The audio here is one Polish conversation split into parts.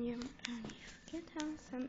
Nie ma ani w GTA San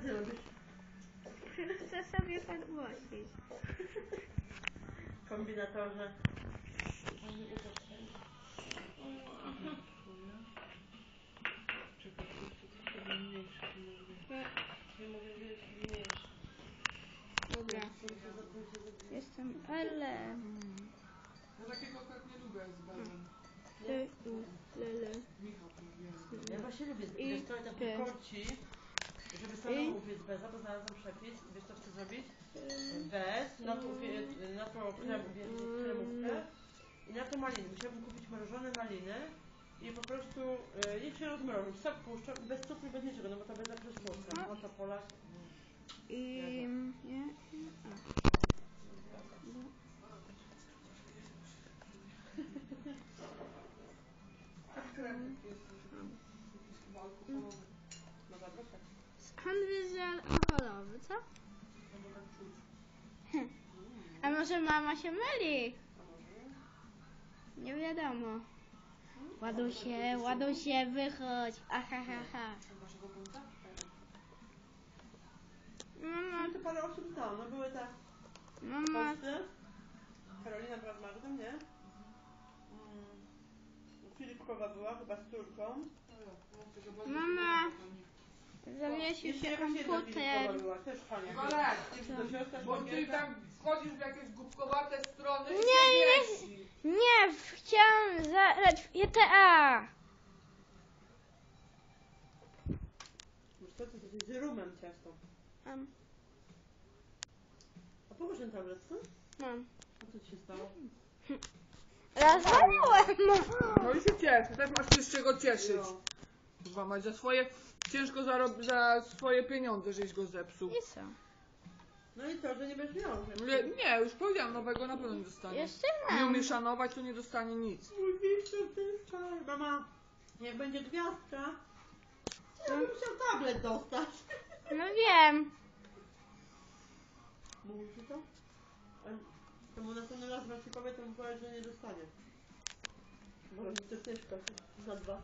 co ty robisz? Chcę sobie podgłosić. Kombinatorze. Dobra. Jestem ale. Ja takiego akurat nie lubię z bazem. Ty, u, lele. Michał to. Ja właśnie lubię, wiesz ja ty. korci, żeby I- samemu upiec beza, bo znalazłam przepis. Wiesz co chcę zrobić? Bez, na to, upie- na to krem, uwielbić kremówkę i na to maliny. Musiałabym kupić mrożone maliny i po prostu y, niech się rozmrożą. Sok puszczą i bez cukru, bez niczego, no bo to bez zakres słodka. No. O to polać. I. Nie. A. Krem jest tak. Handryzel alkoholowy, co? Czuć. A może mama się myli? Nie wiadomo. Ładuj się, ładuj się, wychodź. Ahahaha. Mama, No to parę osób znało, no były te mama. Karolina była z Magdą, nie? Mm. Filipkowa była chyba z córką. Mama. nie lubię, to nie. Zawiesił się komputer. siostra, Bo ty pamiętam. tam wchodzisz w jakieś głupkowate strony i Nie, się nie. wieści. Nie, chciałam zagrać w GTA. Wiesz co, to jest z rumem ciasto. Mam, A połóż ten tablet, co? mam. A co ci się stało? Rozwaliłem. No i się cieszę, też masz się z czego cieszyć. Chyba mać za swoje, ciężko zarob, za swoje pieniądze, żeś go zepsuł. I co? No i to, że nie będziesz miał. że- Nie, nie, już powiedziałam, nowego na pewno nie dostanie. Jeszcze Nie mam. umie szanować, to nie dostanie nic. Mój Wiktor, ty wczoraj. Mama, jak będzie gwiazdka, to ja bym musiał tablet dostać. No wiem. Mówi ci to? To mu następny raz ci powie, to mu powie, że nie dostanie. Bo robi to ciężko. Za dwa.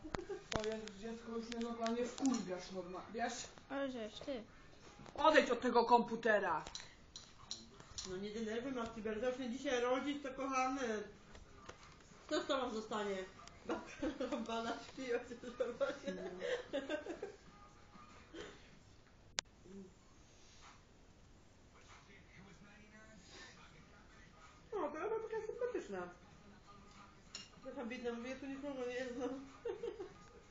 O Jezus, dziecko już mnie normalnie wkurwiasz normalnie, wiesz? O, żeż ty. Odejdź od tego komputera. No nie denerwuj matki, zacznie dzisiaj rodzić, to kochany. Co z tobą zostanie? Babka Rambala śpi, ojciec robocie. O, to ona taka sympatyczna. Taka bidna, mówię, ja tu nikogo nie znam.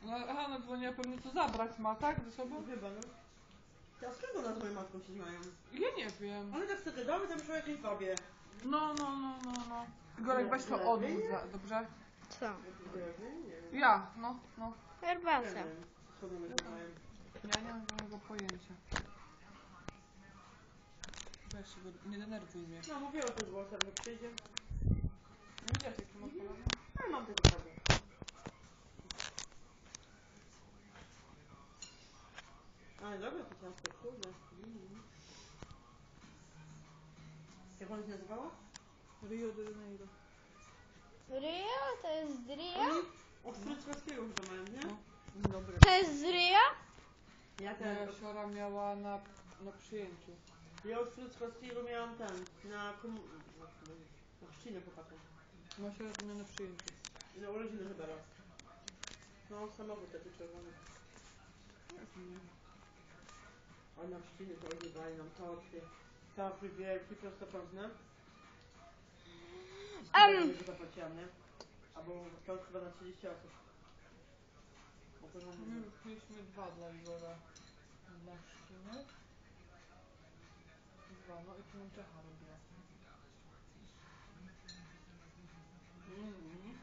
No, aha, no dzwoniła pewnie co zabrać ma, tak? Ze sobą? Chyba, no. Ja z czego ona z moją matką się znają? Ja nie wiem. One tak wtedy domy, tam szło jakieś babie. No, no, no, no, no. Igorek, weź to odwód, za- dobrze? Co? Ja, no, no. Herbata. mają. Ja nie mam żadnego pojęcia. Weź się go, nie denerwuj mnie. No, mówiła to głosem, że przyjdzie. Nie wiesz, jak to masz kolana? A mam tego sobie. Ale dobra, to ciasto, kurde. Mm. Jak ona się nazywała? Rio de Janeiro. Rio? To jest Rio? Oni, Od Fryckowskiego chyba mają, nie? No. Dobry. To jest z ryja? Ja ten, Moja siora miała na, na przyjęciu. ja od Fryckowskiego miałam ten, na komu... Na chrzcinę chłopaku. Miała na przyjęciu. I na urodziny chyba raz. No, samochód taki czerwony. A na chrzciny to oni dali nam torty. Torty wielki, prostokątne. Em. Nie zapłaciłam, nie? Albo to chyba na 30 osób. Bo to żadne My nie. mieliśmy dwa dla Igora. Dla szczyny. Dwa, no i tu Czecha robiła. mm-hmm.